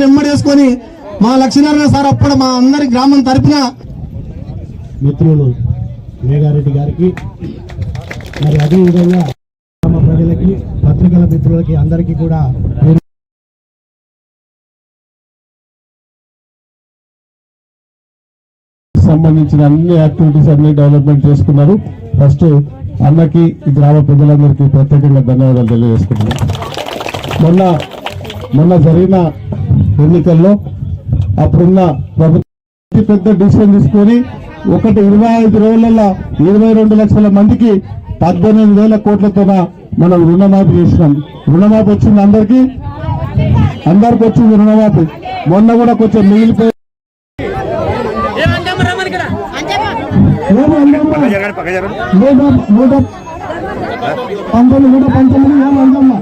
అందరిని ఎమ్మడి వేసుకొని మా లక్ష్మీనారాయణ సార్ అప్పుడు మా అందరి గ్రామం తరపున మిత్రులు మేఘారెడ్డి గారికి మరి అదేవిధంగా గ్రామ ప్రజలకి పత్రికల మిత్రులకి అందరికీ కూడా సంబంధించిన అన్ని యాక్టివిటీస్ అన్ని డెవలప్మెంట్ చేసుకున్నారు. ఫస్ట్ అన్నకి ఈ గ్రామ ప్రజలందరికీ ప్రత్యేకంగా ధన్యవాదాలు తెలియజేసుకున్నాను మొన్న మొన్న జరిగిన ఎన్నికల్లో అప్పుడున్న ప్రభుత్వం పెద్ద డిసిషన్ తీసుకొని ఒకటి ఇరవై ఐదు రోజులలో ఇరవై రెండు లక్షల మందికి పద్దెనిమిది వేల కోట్లతో మనం రుణమాఫీ చేసినాం. రుణమాఫీ వచ్చింది అందరికి? అందరికి వచ్చింది రుణమాఫీ. మొన్న కూడా కొంచెం మిగిలిపోయి? నూట పంతొమ్మిది నూట పంతొమ్మిది